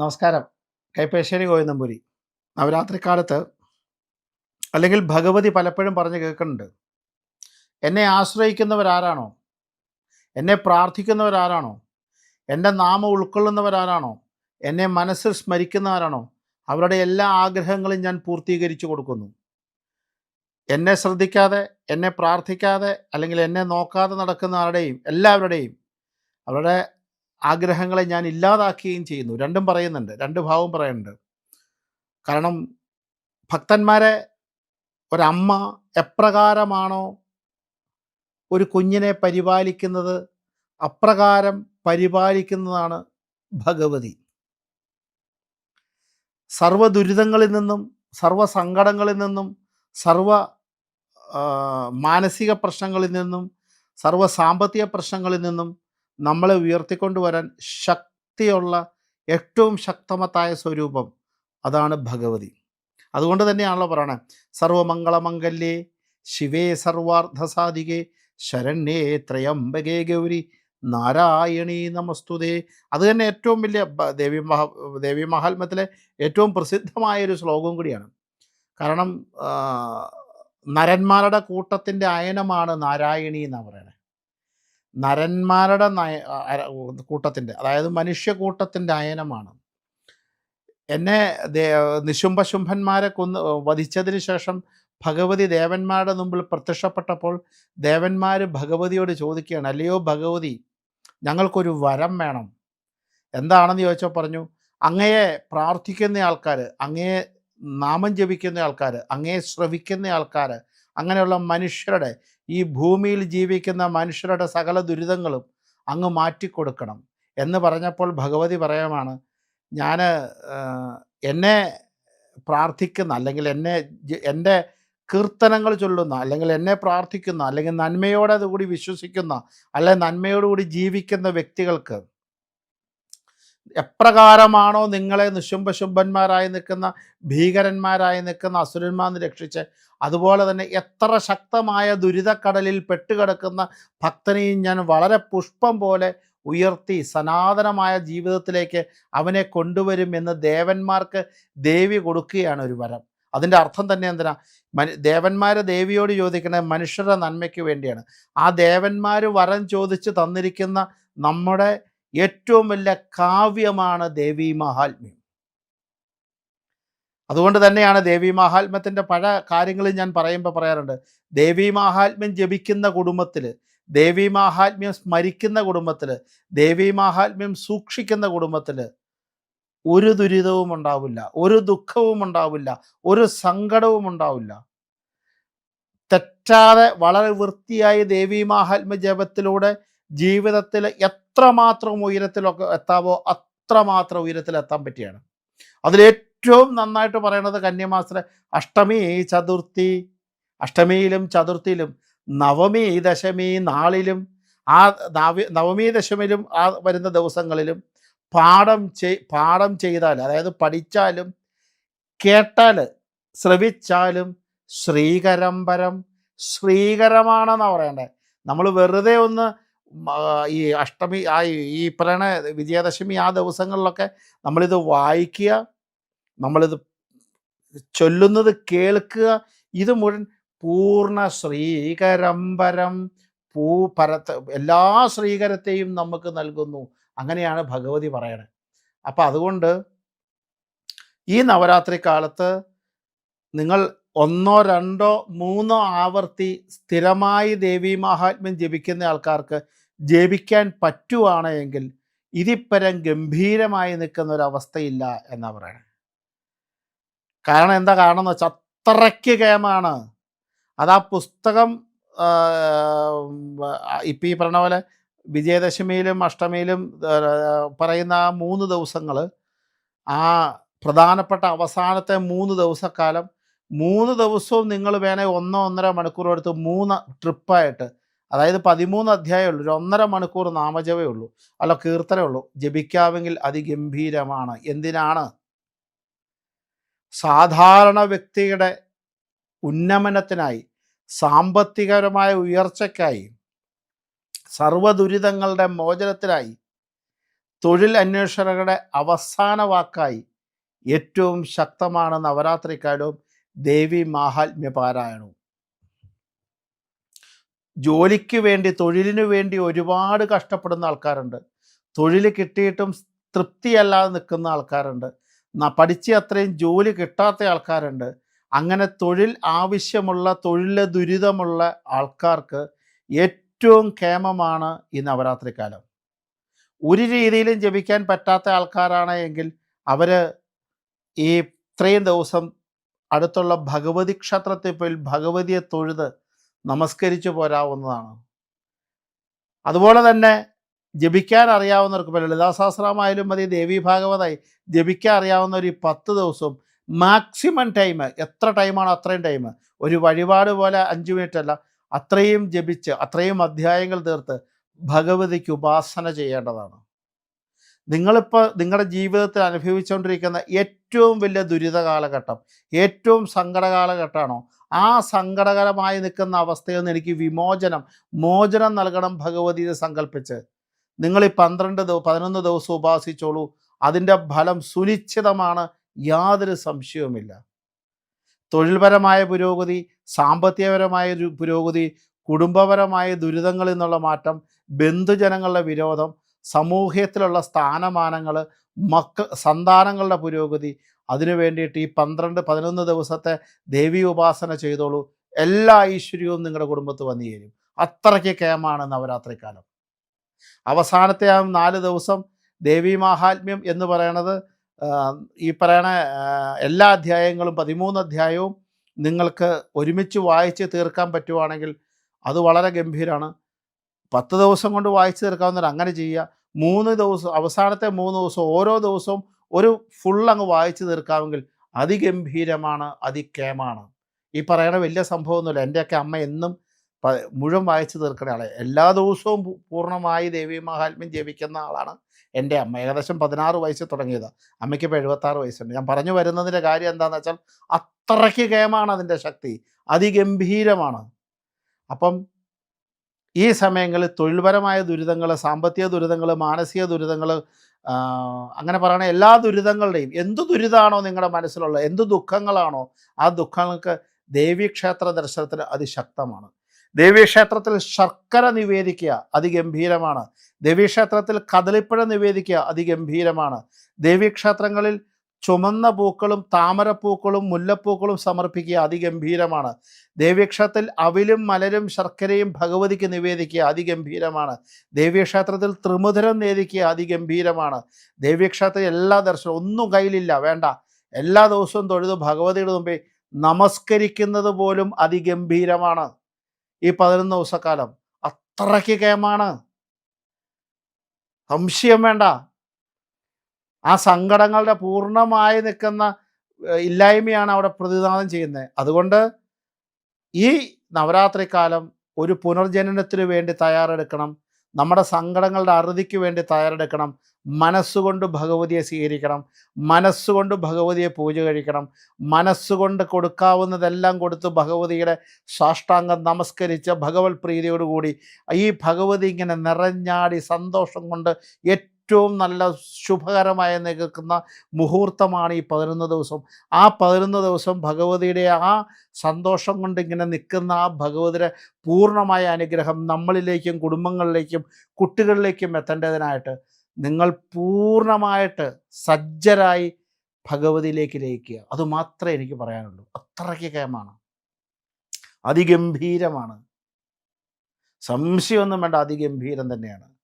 നമസ്കാരം. കൈപ്പേശ്ശേരി നവരാത്രി കാലത്ത് അല്ലെങ്കിൽ ഭഗവതി പലപ്പോഴും പറഞ്ഞ് കേൾക്കുന്നുണ്ട്. എന്നെ ആശ്രയിക്കുന്നവരാരാണോ? എന്നെ പ്രാർത്ഥിക്കുന്നവരാരാണോ? എന്റെ നാമം ഉൾക്കൊള്ളുന്നവരാരാണോ? എന്നെ മനസ്സിൽ സ്മരിക്കുന്നവരാണോ? അവരുടെ എല്ലാ ആഗ്രഹങ്ങളും ഞാൻ പൂർത്തീകരിച്ചു കൊടുക്കുന്നു. എന്നെ ശ്രദ്ധിക്കാതെ എന്നെ പ്രാർത്ഥിക്കാതെ അല്ലെങ്കിൽ എന്നെ നോക്കാതെ നടക്കുന്ന ആരുടെയും എല്ലാവരുടെയും അവരുടെ ആഗ്രഹങ്ങളെ ഞാൻ ഇല്ലാതാക്കുകയും ചെയ്യുന്നു. രണ്ടും പറയുന്നുണ്ട്. രണ്ട് ഭാവവും പറയുന്നുണ്ട്. കാരണം ഭക്തന്മാരെ ഒരമ്മ എപ്രകാരമാണോ ഒരു കുഞ്ഞിനെ പരിപാലിക്കുന്നത് അപ്രകാരം പരിപാലിക്കുന്നതാണ് ഭഗവതി. സർവ ദുരിതങ്ങളിൽ നിന്നും സർവ സങ്കടങ്ങളിൽ നിന്നും സർവ മാനസിക പ്രശ്നങ്ങളിൽ നിന്നും സർവ സാമ്പത്തിക പ്രശ്നങ്ങളിൽ നിന്നും നമ്മളെ ഉയർത്തിക്കൊണ്ടുവരാൻ ശക്തിയുള്ള ഏറ്റവും ശക്തമത്തായ സ്വരൂപം അതാണ് ഭഗവതി. അതുകൊണ്ട് തന്നെയാണല്ലോ പറയണത് സർവമംഗളമംഗല്യേ ശിവേ സർവാർദ്ധസാധികേ ശരണ്യേ ത്രയംബകേ ഗൗരി നാരായണീ നമസ്തുതേ. അത് തന്നെ ഏറ്റവും വലിയ ദേവി മഹ ദേവി മഹാത്മ്യത്തിലെ ഏറ്റവും പ്രസിദ്ധമായൊരു ശ്ലോകവും കൂടിയാണ്. കാരണം നരന്മാരുടെ കൂട്ടത്തിന്റെ അയനമാണ് നാരായണി എന്നാണ് പറയുന്നത് നരന്മാരുടെ നയ കൂട്ടത്തിന്റെ അതായത് മനുഷ്യക്കൂട്ടത്തിന്റെ അയനമാണ്. എന്നെ നിശുംഭശുംഭന്മാരെ കൊന്ന് വധിച്ചതിന് ശേഷം ഭഗവതി ദേവന്മാരുടെ മുമ്പിൽ പ്രത്യക്ഷപ്പെട്ടപ്പോൾ ദേവന്മാർ ഭഗവതിയോട് ചോദിക്കുകയാണ് അല്ലയോ ഭഗവതി ഞങ്ങൾക്കൊരു വരം വേണം. എന്താണെന്ന് ചോദിച്ചാൽ പറഞ്ഞു അങ്ങയെ പ്രാർത്ഥിക്കുന്ന ആൾക്കാർ അങ്ങയെ നാമം ജപിക്കുന്ന ആൾക്കാർ അങ്ങയെ ശ്രവിക്കുന്ന ആൾക്കാർ അങ്ങനെയുള്ള മനുഷ്യരുടെ ഈ ഭൂമിയിൽ ജീവിക്കുന്ന മനുഷ്യരുടെ സകല ദുരിതങ്ങളും അങ്ങ് മാറ്റിക്കൊടുക്കണം എന്ന് പറഞ്ഞപ്പോൾ ഭഗവതി പറയുമാണ് ഞാൻ എന്നെ പ്രാർത്ഥിക്കുന്ന അല്ലെങ്കിൽ എന്നെ എന്റെ കീർത്തനങ്ങൾ ചൊല്ലുന്ന അല്ലെങ്കിൽ എന്നെ പ്രാർത്ഥിക്കുന്ന അല്ലെങ്കിൽ നന്മയോടെ അതുകൂടി വിശ്വസിക്കുന്ന അല്ലെ നന്മയോടുകൂടി ജീവിക്കുന്ന വ്യക്തികൾക്ക് എപ്രകാരമാണോ നിങ്ങളെ നിശുംഭശുംഭന്മാരായി നിൽക്കുന്ന ഭീകരന്മാരായി നിൽക്കുന്ന അസുരന്മാർ രക്ഷിച്ച് അതുപോലെ തന്നെ എത്ര ശക്തമായ ദുരിതക്കടലിൽ പെട്ടുകിടക്കുന്ന ഭക്തനെയും ഞാൻ വളരെ പുഷ്പം പോലെ ഉയർത്തി സനാതനമായ ജീവിതത്തിലേക്ക് അവനെ കൊണ്ടുവരും എന്ന് ദേവന്മാർക്ക് ദേവി കൊടുക്കുകയാണ് ഒരു വരം. അതിന്റെ അർത്ഥം തന്നെ എന്തിനാ? മനു ദേവന്മാരെ ദേവിയോട് ചോദിക്കുന്നത് മനുഷ്യരുടെ നന്മയ്ക്ക് വേണ്ടിയാണ്. ആ ദേവന്മാർ വരം ചോദിച്ച് തന്നിരിക്കുന്ന നമ്മുടെ ഏറ്റവും വലിയ കാവ്യമാണ് ദേവി മഹാത്മ്യം. അതുകൊണ്ട് തന്നെയാണ് ദേവി മഹാത്മ്യത്തിന്റെ പല കാര്യങ്ങളും ഞാൻ പറയുമ്പോൾ പറയാറുണ്ട്. ദേവി മഹാത്മ്യം ജപിക്കുന്ന കുടുംബത്തിൽ ദേവി മഹാത്മ്യം സ്മരിക്കുന്ന കുടുംബത്തിൽ ദേവി മഹാത്മ്യം സൂക്ഷിക്കുന്ന കുടുംബത്തിൽ ഒരു ദുരിതവും ഉണ്ടാവില്ല ഒരു ദുഃഖവും ഉണ്ടാവില്ല ഒരു സങ്കടവും ഉണ്ടാവില്ല. തെറ്റാതെ വളരെ വൃത്തിയായി ദേവി മാഹാത്മ്യ ജപത്തിലൂടെ ജീവിതത്തിൽ എത്രമാത്രം ഉയരത്തിലൊക്കെ എത്താവോ അത്രമാത്രം ഉയരത്തിൽ എത്താൻ പറ്റിയാണ്. അതിലേറ്റവും നന്നായിട്ട് പറയണത് കന്യമാസത്തിലെ അഷ്ടമി ചതുർത്ഥി അഷ്ടമിയിലും ചതുർത്ഥിയിലും നവമി ദശമി നാളിലും ആ നവി നവമി ദശമിയിലും ആ വരുന്ന ദിവസങ്ങളിലും പാഠം ചെയ് പാഠം ചെയ്താൽ അതായത് പഠിച്ചാലും കേട്ടാൽ ശ്രവിച്ചാലും ശ്രീകരംബരം ശ്രീകരമാണെന്നാണ് പറയണ്ടേ. നമ്മൾ വെറുതെ ഒന്ന് ഈ അഷ്ടമി ആ ഈ പറയണ വിജയദശമി ആ ദിവസങ്ങളിലൊക്കെ നമ്മളിത് വായിക്കുക നമ്മളിത് ചൊല്ലുന്നത് കേൾക്കുക ഇത് മുഴുവൻ പൂർണ ശ്രീകരംബരം പൂ പരത്ത എല്ലാ ശ്രീകരത്തെയും നമുക്ക് നൽകുന്നു. അങ്ങനെയാണ് ഭഗവതി പറയണത് അപ്പം അതുകൊണ്ട് ഈ നവരാത്രി കാലത്ത് നിങ്ങൾ ഒന്നോ രണ്ടോ മൂന്നോ ആവർത്തി സ്ഥിരമായി ദേവീ മഹാത്മ്യം ജപിക്കുന്ന ആൾക്കാർക്ക് ജപിക്കാൻ പറ്റുവാണെങ്കിൽ ഇതിപ്പരം ഗംഭീരമായി നിൽക്കുന്ന ഒരവസ്ഥയില്ല എന്നാണ് പറയുന്നത് കാരണം എന്താ കാരണം എന്ന് വെച്ചാൽ അത്രയ്ക്ക് കേമാണ് അത് ആ പുസ്തകം ഇപ്പം ഈ പറഞ്ഞ പോലെ വിജയദശമിയിലും അഷ്ടമിയിലും പറയുന്ന ആ മൂന്ന് ദിവസങ്ങൾ ആ പ്രധാനപ്പെട്ട അവസാനത്തെ മൂന്ന് ദിവസക്കാലം മൂന്ന് ദിവസവും നിങ്ങൾ വേണേൽ ഒന്നോ ഒന്നര മണിക്കൂർ എടുത്ത് മൂന്ന് ട്രിപ്പായിട്ട് അതായത് പതിമൂന്ന് അധ്യായമേ ഉള്ളൂ ഒരു ഒന്നര മണിക്കൂർ നാമജപേ ഉള്ളൂ അല്ല കീർത്തനേ ഉള്ളൂ ജപിക്കാമെങ്കിൽ അതിഗംഭീരമാണ്. എന്തിനാണ്? സാധാരണ വ്യക്തിയുടെ ഉന്നമനത്തിനായി സാമ്പത്തികപരമായ ഉയർച്ചയ്ക്കായി സർവദുരിതങ്ങളുടെ മോചനത്തിനായി തൊഴിൽ അന്വേഷകരുടെ അവസാന വാക്കായി ഏറ്റവും ശക്തമാണ് നവരാത്രിക്കാലവും ദേവി മാഹാത്മ്യ പാരായണവും. ജോലിക്ക് വേണ്ടി തൊഴിലിനു വേണ്ടി ഒരുപാട് കഷ്ടപ്പെടുന്ന ആൾക്കാരുണ്ട്. തൊഴിൽ കിട്ടിയിട്ടും തൃപ്തിയല്ലാതെ നിൽക്കുന്ന ആൾക്കാരുണ്ട്. പഠിച്ച് അത്രയും ജോലി കിട്ടാത്ത ആൾക്കാരുണ്ട്. അങ്ങനെ തൊഴിൽ ആവശ്യമുള്ള തൊഴിൽ ദുരിതമുള്ള ആൾക്കാർക്ക് ഏറ്റവും ക്ഷേമമാണ് ഈ നവരാത്രി കാലം. ഒരു രീതിയിലും ജപിക്കാൻ പറ്റാത്ത ആൾക്കാരാണ് എങ്കിൽ അവർ ഈ ഇത്രയും ദിവസം അടുത്തുള്ള ഭഗവതി ക്ഷേത്രത്തിൽ പോയി ഭഗവതിയെ തൊഴുത് നമസ്കരിച്ചു പോരാവുന്നതാണ്. അതുപോലെ തന്നെ ജപിക്കാൻ അറിയാവുന്നവർക്ക് ഇപ്പോൾ ലളിതാസഹസ്രമായാലും മതി ദേവി ഭാഗവതായി ജപിക്കാൻ അറിയാവുന്ന ഒരു പത്ത് ദിവസവും മാക്സിമം ടൈം എത്ര ടൈമാണോ അത്രയും ടൈം ഒരു വഴിപാട് പോലെ അഞ്ച് മിനിറ്റ് അല്ല അത്രയും ജപിച്ച് അത്രയും അധ്യായങ്ങൾ തീർത്ത് ഭഗവതിക്ക് ഉപാസന ചെയ്യേണ്ടതാണ്. നിങ്ങളിപ്പോൾ നിങ്ങളുടെ ജീവിതത്തിൽ അനുഭവിച്ചുകൊണ്ടിരിക്കുന്ന ഏറ്റവും വലിയ ദുരിത കാലഘട്ടം ഏറ്റവും സങ്കട കാലഘട്ടമാണോ ആ സങ്കടകരമായി നിൽക്കുന്ന അവസ്ഥയിൽ നിന്ന് എനിക്ക് വിമോചനം മോചനം നൽകണം ഭഗവതിയെ സങ്കല്പിച്ച് നിങ്ങൾ ഈ പന്ത്രണ്ട് ദിവസം പതിനൊന്ന് ദിവസം ഉപാസിച്ചോളൂ. അതിന്റെ ഫലം സുനിശ്ചിതമാണ്. യാതൊരു സംശയവുമില്ല. തൊഴിൽപരമായ പുരോഗതി സാമ്പത്തികപരമായ പുരോഗതി കുടുംബപരമായ ദുരിതങ്ങളിൽ നിന്നുള്ള മാറ്റം ബന്ധുജനങ്ങളുടെ വിരോധം സമൂഹത്തിലുള്ള സ്ഥാനമാനങ്ങൾ മക്ക സന്താനങ്ങളുടെ പുരോഗതി അതിനു വേണ്ടിയിട്ട് ഈ പന്ത്രണ്ട് പതിനൊന്ന് ദിവസത്തെ ദേവി ഉപാസന ചെയ്തോളൂ. എല്ലാ ഐശ്വര്യവും നിങ്ങളുടെ കുടുംബത്ത് വന്നു ചേരും. അത്രയ്ക്ക് കേമാണ് നവരാത്രി കാലം അവസാനത്തെ ആ നാല് ദിവസം ദേവീ മാഹാത്മ്യം എന്ന് പറയണത് ഈ പറയണ എല്ലാ അധ്യായങ്ങളും പതിമൂന്ന് അധ്യായവും നിങ്ങൾക്ക് ഒരുമിച്ച് വായിച്ച് തീർക്കാൻ പറ്റുവാണെങ്കിൽ അത് വളരെ ഗംഭീരമാണ് പത്ത് ദിവസം കൊണ്ട് വായിച്ച് തീർക്കാവുന്നവർ അങ്ങനെ ചെയ്യുക. മൂന്ന് ദിവസം അവസാനത്തെ മൂന്ന് ദിവസം ഓരോ ദിവസവും ഒരു ഫുൾ അങ്ങ് വായിച്ച് തീർക്കാമെങ്കിൽ അതിഗംഭീരമാണ് അതിക്കേമാണ്. ഈ പറയണ വലിയ സംഭവമൊന്നുമില്ല. എന്റെയൊക്കെ അമ്മ എന്നും മുഴുവൻ വായിച്ചു തീർക്കുന്ന ആളെ. എല്ലാ ദിവസവും പൂർണമായി ദേവി മഹാത്മ്യം ജപിക്കുന്ന ആളാണ് എന്റെ അമ്മ. ഏകദേശം പതിനാറ് വയസ്സ് തുടങ്ങിയത്. അമ്മയ്ക്ക് ഇപ്പോൾ എഴുപത്താറ് വയസ്സുണ്ട്. ഞാൻ പറഞ്ഞു വരുന്നതിന്റെ കാര്യം എന്താണെന്ന് വെച്ചാൽ അത്രയ്ക്ക് ഗയമാണ് അതിന്റെ ശക്തി. അതിഗംഭീരമാണ്. അപ്പം ഈ സമയങ്ങളിൽ തൊഴിൽപരമായ ദുരിതങ്ങൾ സാമ്പത്തിക ദുരിതങ്ങൾ മാനസിക ദുരിതങ്ങൾ അങ്ങനെ പറയണ എല്ലാ ദുരിതങ്ങളുടെയും എന്ത് ദുരിതമാണോ നിങ്ങളുടെ മനസ്സിലുള്ള എന്ത് ദുഃഖങ്ങളാണോ ആ ദുഃഖങ്ങൾക്ക് ദേവീക്ഷേത്ര ദർശനത്തിന് അതിശക്തമാണ്. ദേവീക്ഷേത്രത്തിൽ ശർക്കര നിവേദിക്കുക അതിഗംഭീരമാണ്. ദേവീക്ഷേത്രത്തിൽ കദളിപ്പഴ നിവേദിക്കുക അതിഗംഭീരമാണ്. ദേവീക്ഷേത്രങ്ങളിൽ ചുമന്ന പൂക്കളും താമരപ്പൂക്കളും മുല്ലപ്പൂക്കളും സമർപ്പിക്കുക അതിഗംഭീരമാണ്. ദേവീക്ഷേത്രത്തിൽ അവിലും മലരും ശർക്കരയും ഭഗവതിക്ക് നിവേദിക്കുക അതിഗംഭീരമാണ്. ദേവീക്ഷേത്രത്തിൽ ത്രിമുധരം നേദിക്കുക അതിഗംഭീരമാണ്. ദേവീക്ഷേത്രത്തിൽ എല്ലാ ദർശനവും ഒന്നും കയ്യിലില്ല വേണ്ട. എല്ലാ ദിവസവും തൊഴുത് ഭഗവതിയുടെ മുമ്പേ നമസ്കരിക്കുന്നത് പോലും അതിഗംഭീരമാണ്. ഈ പതിനൊന്ന് ദിവസക്കാലം അത്രയ്ക്ക് കേമാണ് സംശയം വേണ്ട. ആ സങ്കടങ്ങളുടെ പൂർണമായി നിൽക്കുന്ന ഇല്ലായ്മയാണ് അവിടെ പ്രതിദാനം ചെയ്യുന്നത്. അതുകൊണ്ട് ഈ നവരാത്രി കാലം ഒരു പുനർജനനത്തിന് വേണ്ടി തയ്യാറെടുക്കണം. നമ്മുടെ സങ്കടങ്ങളുടെ അറുതിക്ക് വേണ്ടി തയ്യാറെടുക്കണം. മനസ്സുകൊണ്ട് ഭഗവതിയെ സ്വീകരിക്കണം. മനസ്സുകൊണ്ട് ഭഗവതിയെ പൂജ കഴിക്കണം. മനസ്സുകൊണ്ട് കൊടുക്കാവുന്നതെല്ലാം കൊടുത്ത് ഭഗവതിയുടെ സാഷ്ടാംഗം നമസ്കരിച്ച് ഭഗവത് പ്രീതിയോടുകൂടി ഈ ഭഗവതി ഇങ്ങനെ നിറഞ്ഞാടി സന്തോഷം കൊണ്ട് ഏറ്റവും നല്ല ശുഭകരമായി നിൽക്കുന്ന മുഹൂർത്തമാണ് ഈ പതിനൊന്ന് ദിവസം. ആ പതിനൊന്ന് ദിവസം ഭഗവതിയുടെ ആ സന്തോഷം കൊണ്ട് ഇങ്ങനെ നിൽക്കുന്ന ആ ഭഗവതിയുടെ പൂർണമായ അനുഗ്രഹം നമ്മളിലേക്കും കുടുംബങ്ങളിലേക്കും കുട്ടികളിലേക്കും എത്തേണ്ടതിനായിട്ട് നിങ്ങൾ പൂർണമായിട്ട് സജ്ജരായി ഭഗവതിയിലേക്ക് ലയിക്കുക. അതുമാത്രമേ എനിക്ക് പറയാനുള്ളൂ. അത്രയ്ക്ക് കേമാണ് അതിഗംഭീരമാണ്. സംശയമൊന്നും വേണ്ട. അതിഗംഭീരം തന്നെയാണ്.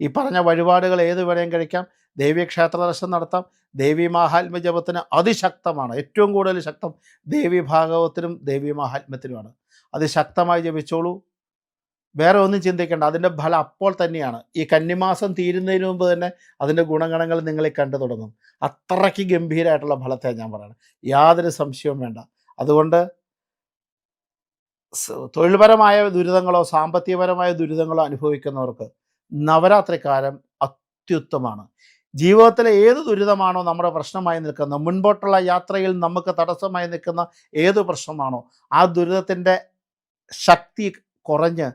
ഈ പറഞ്ഞ വഴിപാടുകൾ ഏത് വേണേലും കഴിക്കാം. ദേവീ ക്ഷേത്ര ദർശനം നടത്താം. ദേവി മാഹാത്മ്യ ജപത്തിന് അതിശക്തമാണ്. ഏറ്റവും കൂടുതൽ ശക്തം ദേവി ഭാഗവത്തിനും ദേവി മാഹാത്മ്യത്തിനുമാണ് അതിശക്തമായി ജപിച്ചോളൂ. വേറെ ഒന്നും ചിന്തിക്കേണ്ട. അതിന്റെ ഫലം അപ്പോൾ തന്നെയാണ്. ഈ കന്നിമാസം തീരുന്നതിന് മുമ്പ് തന്നെ അതിന്റെ ഗുണഗണങ്ങൾ നിങ്ങളെ കണ്ടു തുടങ്ങും. അത്രയ്ക്ക് ഗംഭീരമായിട്ടുള്ള ഫലത്തെ ഞാൻ പറയുന്നത്. യാതൊരു സംശയവും വേണ്ട. അതുകൊണ്ട് തൊഴിൽപരമായ ദുരിതങ്ങളോ സാമ്പത്തികപരമായ ദുരിതങ്ങളോ അനുഭവിക്കുന്നവർക്ക് നവരാത്രി കാലം അത്യുത്തമാണ്. ജീവിതത്തിലെ ഏത് ദുരിതമാണോ നമ്മുടെ പ്രശ്നമായി നിൽക്കുന്നത് മുൻപോട്ടുള്ള യാത്രയിൽ നമുക്ക് തടസ്സമായി നിൽക്കുന്ന ഏത് പ്രശ്നമാണോ ആ ദുരിതത്തിന്റെ ശക്തി കുറഞ്ഞ്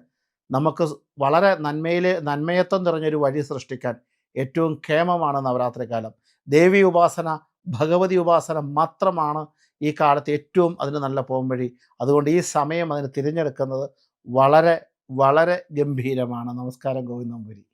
നമുക്ക് വളരെ നന്മയിൽ നന്മയത്വം നിറഞ്ഞൊരു വഴി സൃഷ്ടിക്കാൻ ഏറ്റവും ക്ഷേമമാണ് നവരാത്രി കാലം ദേവി ഉപാസന ഭഗവതി ഉപാസന മാത്രമാണ് ഈ കാലത്ത് ഏറ്റവും അതിന് നല്ല പോകും വഴി അതുകൊണ്ട് ഈ സമയം അതിന് തിരഞ്ഞെടുക്കുന്നത് വളരെ വളരെ ഗംഭീരമാണ്. നമസ്കാരം ഗോവിന്ദം പുരി.